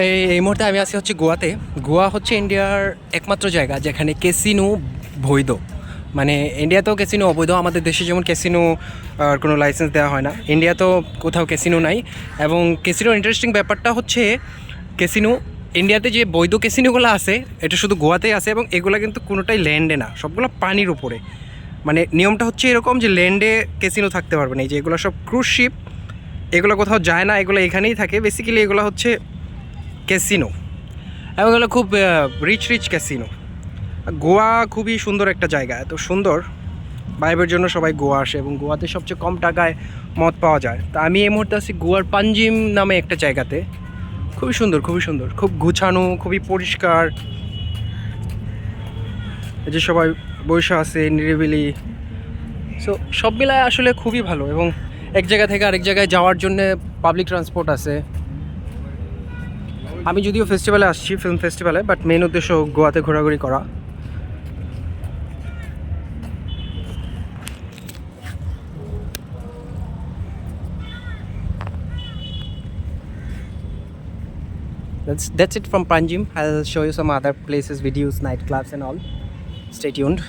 এই এই মুহূর্তে আমি আছি হচ্ছে গোয়াতে। গোয়া হচ্ছে ইন্ডিয়ার একমাত্র জায়গা, যেখানে ক্যাসিনো বৈধ। মানে ইন্ডিয়াতেও ক্যাসিনো অবৈধ, আমাদের দেশে যেমন ক্যাসিনো, আর কোনো লাইসেন্স দেওয়া হয় না। ইন্ডিয়াতেও কোথাও ক্যাসিনো নাই। এবং ক্যাসিনোর ইন্টারেস্টিং ব্যাপারটা হচ্ছে, ক্যাসিনো, ইন্ডিয়াতে যে বৈধ ক্যাসিনোগুলো আছে, এটা শুধু গোয়াতেই আছে এবং এগুলো কিন্তু কোনোটাই ল্যান্ডে না, সবগুলো পানির উপরে। মানে নিয়মটা হচ্ছে এরকম যে ল্যান্ডে ক্যাসিনো থাকতে পারবে না। এই যে এগুলো সব ক্রুজ শিপ এগুলো কোথাও যায় না, এগুলো এখানেই থাকে। বেসিক্যালি এগুলো হচ্ছে ক্যাসিনো। এবং এগুলো খুব রিচ রিচ ক্যাসিনো। গোয়া খুবই সুন্দর একটা জায়গা, এত সুন্দর। ভাইবের জন্য সবাই গোয়া আসে এবং গোয়াতে সবচেয়ে কম টাকায় মদ পাওয়া যায়। তা আমি এই মুহূর্তে আছি গোয়ার পাঞ্জিম নামে একটা জায়গাতে। খুবই সুন্দর খুবই সুন্দর, খুব গুছানো, খুবই পরিষ্কার। যে সবাই বৈশা আছে নিরিবিলি। সো সব মিলায় আসলে খুবই ভালো এবং এক জায়গা থেকে আরেক জায়গায় যাওয়ার জন্য পাবলিক ট্রান্সপোর্ট আছে। আমি যদিও ফেস্টিভ্যালে আসছি ফিল্ম ফেস্টিভ্যালে বাট মেন উদ্দেশ্য গোয়াতে ঘোরাঘুরি করা That's that's it from Panjim. I'll show you some other places, videos, nightclubs, and all. Stay tuned.